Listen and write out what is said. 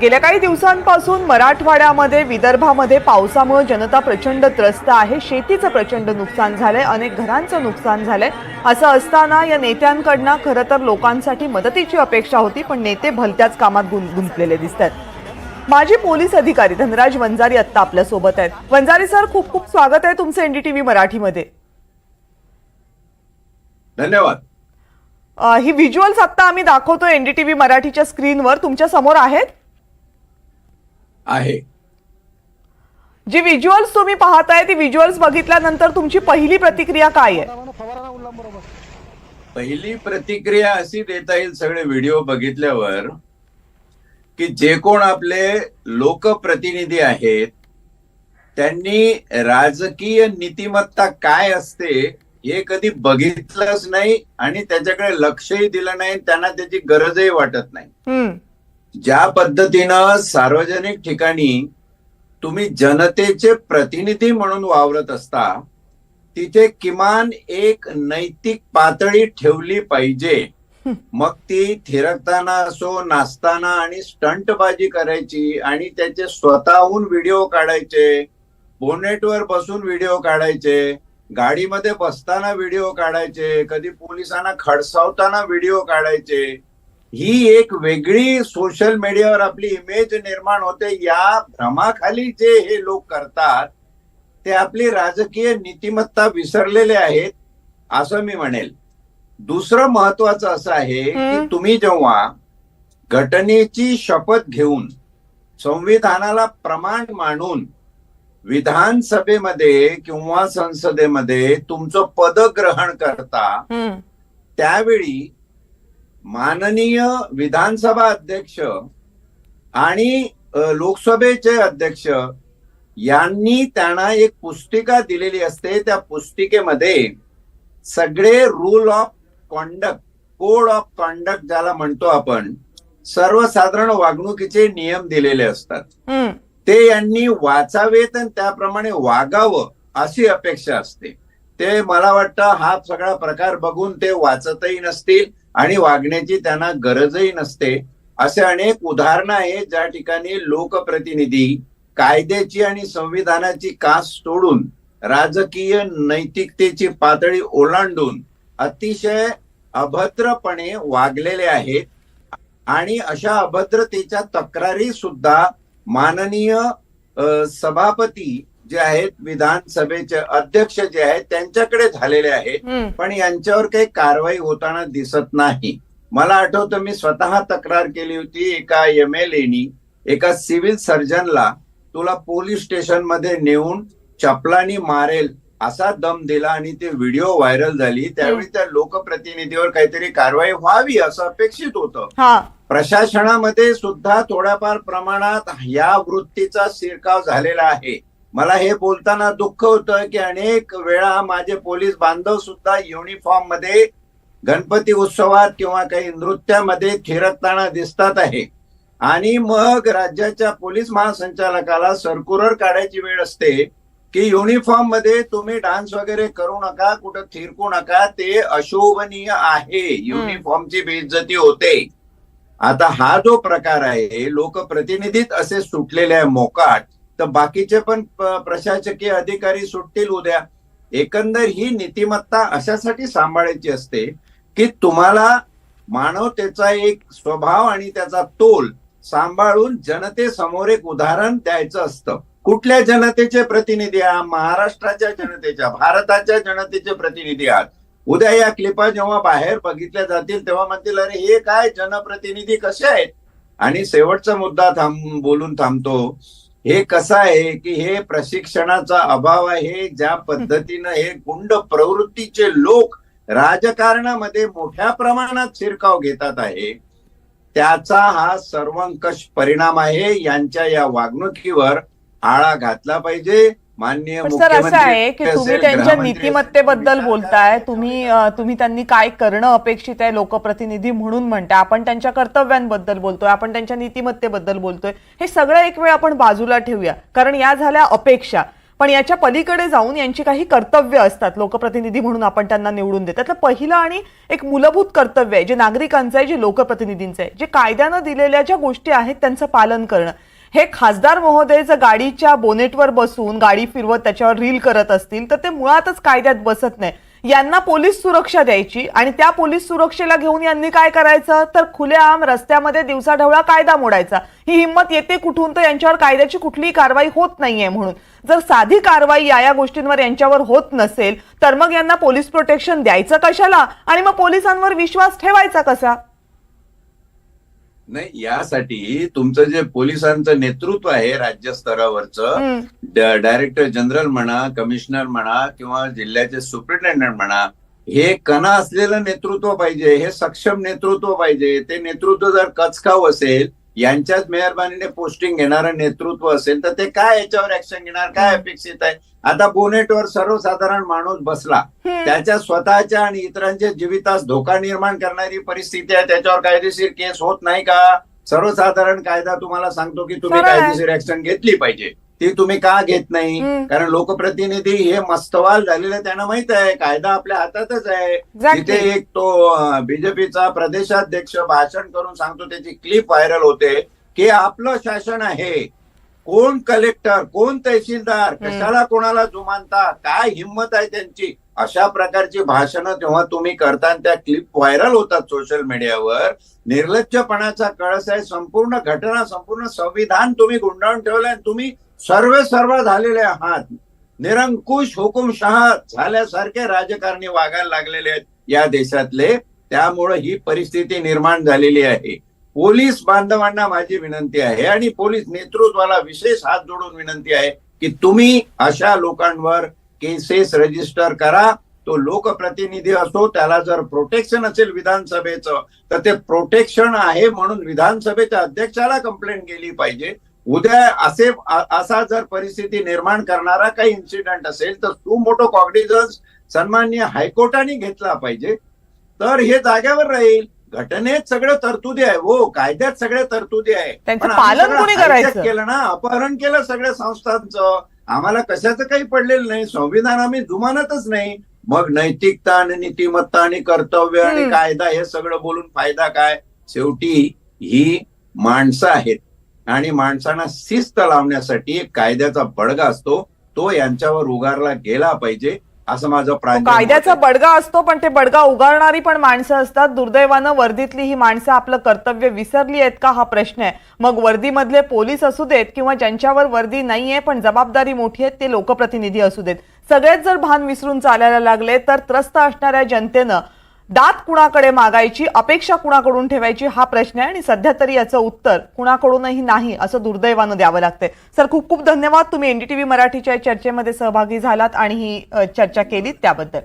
गेल्या काही दिवसांपासून मराठवाड्यामध्ये विदर्भामध्ये पावसामुळे जनता प्रचंड त्रस्त आहे. शेतीचं प्रचंड नुकसान झालंय. अनेक घरांचं नुकसान झालंय. असं असताना या नेत्यांकडनं खरं तर लोकांसाठी मदतीची अपेक्षा होती पण नेते भलत्याच कामात गुं- गुंतलेले दिसत आहेत माजी पोलीस अधिकारी धनराज वंजारी आत्ता आपल्यासोबत आहेत. वंजारी सर खूप खूप स्वागत आहे तुमचं एनडीटीव्ही मराठीमध्ये. धन्यवाद. ही व्हिज्युअल्स आत्ता आम्ही दाखवतो एनडीटीव्ही मराठीच्या स्क्रीनवर. तुमच्यासमोर आहेत. आहे. जी व्हिज्युअल्स तुम्ही पाहताय ती व्हिज्युअल्स बघितल्यानंतर तुमची पहिली प्रतिक्रिया काय आहे? पहिली प्रतिक्रिया अशी देता येईल सगळे व्हिडिओ बघितल्यावर की जे कोण आपले लोकप्रतिनिधी आहेत त्यांनी राजकीय नीतिमत्ता काय असते हे कधी बघितलंच नाही आणि त्याच्याकडे लक्षही दिलं नाही त्यांना त्याची गरजही वाटत नाही. ज्या पद्धतीनं सार्वजनिक ठिकाणी तुम्ही जनतेचे प्रतिनिधी म्हणून वावरत असता तिथे किमान एक नैतिक पातळी ठेवली पाहिजे. मग ती थिरकताना असो नाचताना आणि स्टंटबाजी करायची आणि त्याचे स्वतःहून व्हिडिओ काढायचे बोनेटवर बसून व्हिडिओ काढायचे गाडीमध्ये बसताना व्हिडिओ काढायचे कधी पोलिसांना खडसावताना व्हिडिओ काढायचे ही एक वेगळी सोशल मीडियावर आपली इमेज निर्माण होते. या भ्रमाखाली जे हे लोक करतात ते आपली राजकीय नीतिमत्ता विसरलेले आहेत असं मी म्हणेल. दुसरं महत्वाचं असं आहे की. तुम्ही जेव्हा घटनेची शपथ घेऊन संविधानाला प्रमाण मानून विधानसभेमध्ये किंवा संसदेमध्ये तुमचं पदग्रहण करता हम्म त्यावेळी माननीय विधानसभा अध्यक्ष आणि लोकसभेचे अध्यक्ष यांनी त्यांना एक पुस्तिका दिलेली असते. त्या पुस्तिकेमध्ये सगळे rule of conduct code of conduct ज्याला म्हणतो आपण सर्वसाधारण वागणुकीचे नियम दिलेले असतात. ते यांनी वाचावेत आणि त्याप्रमाणे वागावं अशी अपेक्षा असते. ते मला वाटतं हा सगळा प्रकार बघून ते वाचतही नसतील आणि वागण्याची त्यांना गरजही नसते. असे अनेक उदाहरणं आहेत ज्या ठिकाणी लोकप्रतिनिधी कायद्याची आणि संविधानाची कास तोडून राजकीय नैतिकतेची पातळी ओलांडून अतिशय अभद्रपणे वागलेले आहेत आणि अशा अभद्रतेच्या तक्रारी सुद्धा माननीय सभापती जे आहेत विधानसभेचे अध्यक्ष जे आहेत त्यांच्याकडे झालेले आहेत पण यांच्यावर काही कारवाई होताना दिसत नाही. मला आठवतं मी स्वतः तक्रार केली होती एका एम एल एनी एका सिव्हिल सर्जनला तुला पोलीस स्टेशनमध्ये नेऊन चपलानी मारेल असा दम दिला आणि ते व्हिडिओ व्हायरल झाली. त्यावेळी त्या लोकप्रतिनिधीवर काहीतरी कारवाई व्हावी असं अपेक्षित होतं. प्रशासनामध्ये सुद्धा थोड्याफार प्रमाणात या वृत्तीचा शिरकाव झालेला आहे. मला हे बोलताना दुःख होतं की अनेक वेळा माझे पोलीस बांधव सुद्धा युनिफॉर्ममध्ये गणपती उत्सवात किंवा काही नृत्यामध्ये थिरकताना दिसतात आहे. आणि मग राज्याच्या पोलीस महासंचालकाला सर्क्युलर काढायची वेळ असते की युनिफॉर्ममध्ये तुम्ही डान्स वगैरे करू नका कुठं थिरकू नका ते अशोभनीय आहे. युनिफॉर्मची बेइज्जती होते. आता हा जो प्रकार आहे लोकप्रतिनिधीत असे सुटलेले आहे मोकाट. तर बाकीचे पण प्रशासकीय अधिकारी सुटतील उद्या. एकंदर ही नीतिमत्ता अशासाठी सांभाळायची असते की तुम्हाला मानवतेचा एक स्वभाव आणि त्याचा तोल सांभाळून जनतेसमोर एक उदाहरण द्यायचं असतं. कुठल्या जनतेचे प्रतिनिधी आहात? महाराष्ट्राच्या जनतेच्या भारताच्या जनतेचे प्रतिनिधी आहात? उद्या या क्लिपा जेव्हा बाहेर बघितल्या जातील तेव्हा म्हणतील अरे हे काय? जनप्रतिनिधी कसे आहेत? आणि शेवटचा मुद्दा थांब बोलून थांबतो. हे कसं आहे की हे प्रशिक्षणाचा अभाव आहे ज्या पद्धतीनं हे गुंड प्रवृत्तीचे लोक राजकारणामध्ये मोठ्या प्रमाणात शिरकाव घेतात आहे त्याचा हा सर्वंकष परिणाम आहे. यांच्या या वागणुकीवर आळा घातला पाहिजे. सर असं आहे की तुम्ही त्यांच्या नीतिमत्तेबद्दल बोलताय तुम्ही तुम्ही त्यांनी काय करणं अपेक्षित आहे लोकप्रतिनिधी म्हणून म्हणताय. आपण त्यांच्या कर्तव्यांबद्दल बोलतोय आपण त्यांच्या नीतिमत्तेबद्दल बोलतोय. हे सगळं एक वेळ आपण बाजूला ठेवूया कारण या झाल्या अपेक्षा. पण याच्या पलीकडे जाऊन यांची काही कर्तव्य असतात लोकप्रतिनिधी म्हणून आपण त्यांना निवडून देतो. त्यातलं पहिलं आणि एक मूलभूत कर्तव्य आहे जे नागरिकांचं आहे जे लोकप्रतिनिधींचं आहे जे कायद्यानं दिलेल्या ज्या गोष्टी आहेत त्यांचं पालन करणं. हे खासदार महोदय जर गाडीच्या बोनेटवर बसून गाडी फिरवत त्याच्यावर रील करत असतील तर ते मुळातच कायद्यात बसत नाही. यांना पोलीस सुरक्षा द्यायची आणि त्या पोलीस सुरक्षेला घेऊन यांनी काय करायचं? तर खुलेआम रस्त्यामध्ये दिवसाढवळा कायदा मोडायचा. ही हिंमत येते कुठून? तर यांच्यावर कायद्याची कुठलीही कारवाई होत नाहीये म्हणून. जर साधी कारवाई या या गोष्टींवर यांच्यावर होत नसेल तर मग यांना पोलीस प्रोटेक्शन द्यायचं कशाला? आणि मग पोलिसांवर विश्वास ठेवायचा कसा? नाही यासाठी तुमचं जे पोलिसांचं नेतृत्व आहे राज्य स्तरावरचं डायरेक्टर जनरल म्हणा कमिशनर म्हणा किंवा जिल्ह्याचे सुप्रिटेंडंट म्हणा हे कणा असलेलं नेतृत्व पाहिजे हे सक्षम नेतृत्व पाहिजे ते नेतृत्व जर कचकाव असेल यांच्याच मेहरबानीने पोस्टिंग घेणारं नेतृत्व असेल तर ते काय याच्यावर ऍक्शन घेणार? काय अपेक्षित आहे? आता बोनेटवर सर्वसाधारण माणूस बसला. त्याच्या स्वतःच्या आणि इतरांच्या जीवितास धोका निर्माण करणारी परिस्थिती आहे. त्याच्यावर कायदेशीर केस होत नाही का? सर्वसाधारण कायदा तुम्हाला सांगतो की तुम्ही. कायदेशीर ऍक्शन घेतली पाहिजे. ती तुम्ही का घेत नाही. कारण लोकप्रतिनिधी हे मस्तवाल झालेले त्यांना माहीत आहे कायदा आपल्या हातातच आहे. तिथे एक तो बीजेपीचा प्रदेशाध्यक्ष भाषण करून सांगतो त्याची क्लिप व्हायरल होते की आपलं शासन आहे. कोण कलेक्टर कोण तहसीलदार कशाला कोणाला जुमानता काय हिंमत आहे त्यांची? अशा प्रकारची भाषणं तेव्हा तुम्ही करता त्या क्लिप व्हायरल होतात सोशल मीडियावर निर्लज्जपणाचा कळस आहे संपूर्ण घटना संपूर्ण संविधान तुम्ही गुंडाळून ठेवलंय आणि तुम्ही सर्व सर्व झालेले आहात. निरंकुश हुकुमशहा झाल्यासारखे राजकारणी वागायला लागलेले आहेत या देशातले. त्यामुळं ही परिस्थिती निर्माण झालेली आहे. पोलीस बांधवांना माझी विनंती आहे आणि पोलीस नेतृत्वाला विशेष हात जोडून विनंती आहे की तुम्ही अशा लोकांवर केसेस रजिस्टर करा. तो लोकप्रतिनिधी असो त्याला जर प्रोटेक्शन असेल विधानसभेचं तर ते प्रोटेक्शन आहे म्हणून विधानसभेच्या अध्यक्षाला कंप्लेंट केली पाहिजे. उद्या असे असा जर परिस्थिती निर्माण करणारा काही इन्सिडेंट असेल तर तू मोठं कॉग्निझन्स सन्मान्य हायकोर्टाने घेतला पाहिजे. तर हे जाग्यावर राहील. घटनेत सगळं तरतुदी आहे. हो कायद्यात सगळ्या तरतुदी आहे. पालन कोणी करायचं? केलं ना अपहरण केलं सगळ्या संस्थांचं. आम्हाला कशाचं काही पडलेलं नाही. संविधान आम्ही जुमानतच नाही. मग नैतिकता आणि नीतिमत्ता आणि कर्तव्य आणि. कायदा हे सगळं बोलून फायदा काय? शेवटी ही माणसं आहेत. आणि माणसांना शिस्त लावण्यासाठी एक कायद्याचा बडगा असतो तो यांच्यावर उगारला गेला पाहिजे असं माझं कायद्याचा बडगा असतो पण ते बडगा उगारणारी पण माणसं असतात. दुर्दैवानं वर्दीतली ही माणसं आपलं कर्तव्य विसरली आहेत का हा प्रश्न आहे. मग वर्दीमधले पोलीस असू देत किंवा ज्यांच्यावर वर्दी नाहीये पण जबाबदारी मोठी आहे ते लोकप्रतिनिधी असू देत. सगळेच जर भान विसरून चालायला लागले तर त्रस्त असणाऱ्या जनतेनं दात कुणाकडे मागायची अपेक्षा कुणाकडून ठेवायची हा प्रश्न आहे आणि सध्या तरी याचं उत्तर कुणाकडूनही नाही असं दुर्दैवानं द्यावं लागतंय. सर खूप खूप धन्यवाद. तुम्ही एनडीटीव्ही मराठीच्या चर्चेमध्ये सहभागी झालात आणि ही चर्चा केलीत त्याबद्दल.